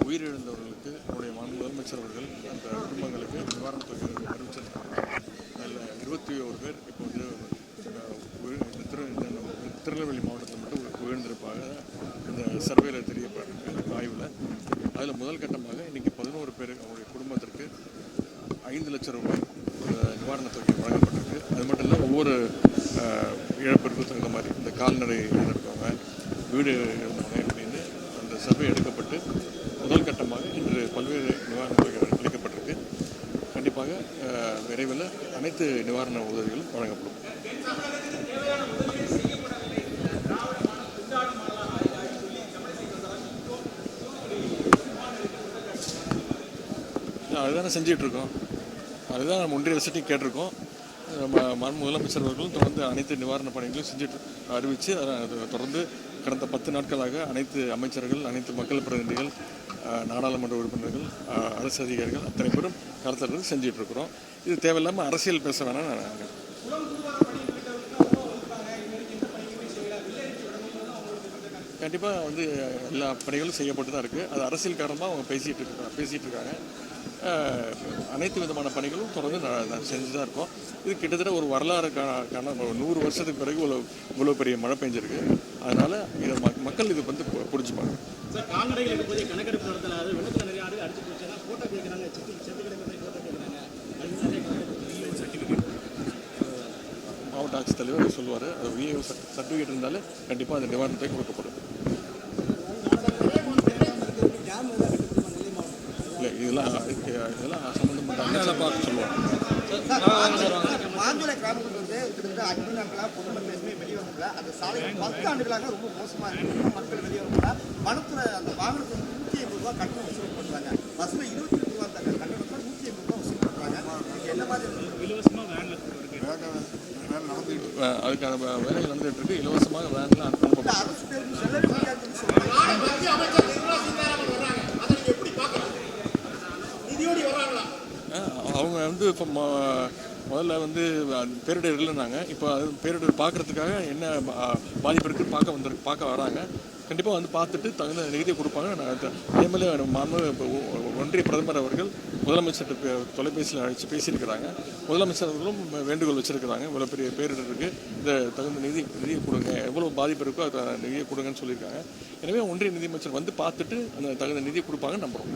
உயிரிழந்தவர்களுக்கு நம்முடைய அவர்கள் அந்த குடும்பங்களுக்கு நிவாரணத் தொகை அறிவிச்சிருக்காங்க. அதில் இருபத்தி ஒரு பேர் இப்போ வந்து திருநெல்வேலி மாவட்டத்தில் மட்டும் விழுந்திருப்பாங்க அந்த சர்வேல தெரியப்பட்டிருக்கு ஆய்வில். அதில் முதல் கட்டமாக இன்றைக்கி பதினோரு பேர் அவருடைய குடும்பத்திற்கு ஐந்து லட்சம் ரூபாய் நிவாரணத் தொகை வழங்கப்பட்டிருக்கு. அது மட்டும் இல்லை ஒவ்வொரு இழப்பிற்கும் தகுந்த மாதிரி இந்த கால்நடை இருக்கவங்க வீடு இழந்தவங்க அப்படின்னு அந்த சர்வே எடுக்கப்பட்டு முதல் கட்டமாக இன்று பல்வேறு நிவாரணத் தொகைகள் அளிக்கப்பட்டிருக்கு. கண்டிப்பாக விரைவில் அனைத்து நிவாரண உதவிகளும் வழங்கப்படும். அதுதானே செஞ்சிகிட்ருக்கோம். அதுதான் நம்ம ஒன்றிய அரசையும் கேட்டிருக்கோம். நம்ம மண் முதலமைச்சர் அவர்களும் தொடர்ந்து அனைத்து நிவாரணப் பணிகளையும் செஞ்சுட்டு அறிவித்து அதை தொடர்ந்து கடந்த பத்து நாட்களாக அனைத்து அமைச்சர்கள் அனைத்து மக்கள் பிரதிநிதிகள் நாடாளுமன்ற உறுப்பினர்கள் அரசு அதிகாரிகள் அத்தனை பேரும் கருத்தர்கள் செஞ்சிகிட்ருக்குறோம். இது தேவையில்லாமல் அரசியல் பேச வேணாம் நான் கண்டிப்பாக வந்து எல்லா பணிகளும் செய்யப்பட்டு தான் இருக்குது அது அரசியல் காரணமாக அவங்க பேசிகிட்டு இருக்காங்க பேசிகிட்டு இருக்காங்க அனைத்து விதமான பணிகளும் தொடர்ந்து செஞ்சு தான் இருக்கோம். இது கிட்டத்தட்ட ஒரு வரலாறு காண ஒரு நூறு வருஷத்துக்கு பிறகு இவ்வளோ இவ்வளோ பெரிய மழை பெஞ்சிருக்கு. அதனால் இதை மக்- மக்கள் இது வந்து பு- புரிஞ்சுப்பாங்க. சார் கால்நடைகளுக்கு போய் கணக்கெடுப்பு நடத்தல? அது வெள்ளத்தில் நிறைய ஆடு அடிச்சு போச்சுன்னா போட்டோ கேட்குறாங்க செத்து செத்து கிடக்கிறதை போட்டோ கேட்குறாங்க அது நிறைய கணக்கெடுப்பு சர்டிஃபிகேட் மாவட்ட ஆட்சித்தலைவர் சொல்லுவார் அது விஏஓ சர்டிஃபிகேட் இருந்தாலே கண்டிப்பாக அந்த நிவாரணத்தை கொடுக்கப்படும் இல்லை இதெல்லாம் இதெல்லாம் சம்மந்தப்பட்ட சொல்லுவாங்க மாங்குள கிராமங்கள் வந்து கிட்டத்தட்ட அஞ்சு நாட்களாக பொதுமக்கள் எதுவுமே வெளியே வரல. அந்த சாலை பத்து ஆண்டுகளாக ரொம்ப மோசமா இருக்கு. இன்னும் மக்கள் வெளியே வரல. வனத்துறை அந்த வாகனத்துக்கு நூற்றி ஐம்பது ரூபா கட்டணம் வசூல் பண்றாங்க பஸ்ல இருபத்தி ரெண்டு ரூபா தக்க கட்டணத்தை நூற்றி ஐம்பது ரூபா வசூல் இதுக்கு என்ன மாதிரி? இலவசமாக வேனில் அஹ் அதுக்கான வேலைகள் நடந்துகிட்டு இருக்கு. இலவசமாக வேன்லாம் அவங்க வந்து இப்போ முதல்ல வந்து பேரிடர் இல்லைன்னாங்க. இப்போ அது பேரிடர் பார்க்கறதுக்காக என்ன பாதிப்பு இருக்குன்னு பார்க்க வந்து பார்க்க வராங்க. கண்டிப்பாக வந்து பார்த்துட்டு தகுந்த நிதியை கொடுப்பாங்க. நான் எம்எல்ஏ மாண்பு இப்போ ஒன்றிய பிரதமர் அவர்கள் முதலமைச்சர் தொலைபேசியில் அழைச்சி பேசியிருக்கிறாங்க. முதலமைச்சர் அவர்களும் வேண்டுகோள் வச்சுருக்கிறாங்க. இவ்வளோ பெரிய பேரிடர் இருக்குது இந்த தகுந்த நிதி நிதியை கொடுங்க. எவ்வளோ பாதிப்பு இருக்கோ அதை நிதியை கொடுங்கன்னு சொல்லியிருக்காங்க. எனவே ஒன்றிய நிதியமைச்சர் வந்து பார்த்துட்டு அந்த தகுந்த நிதியை கொடுப்பாங்கன்னு நம்புகிறோம்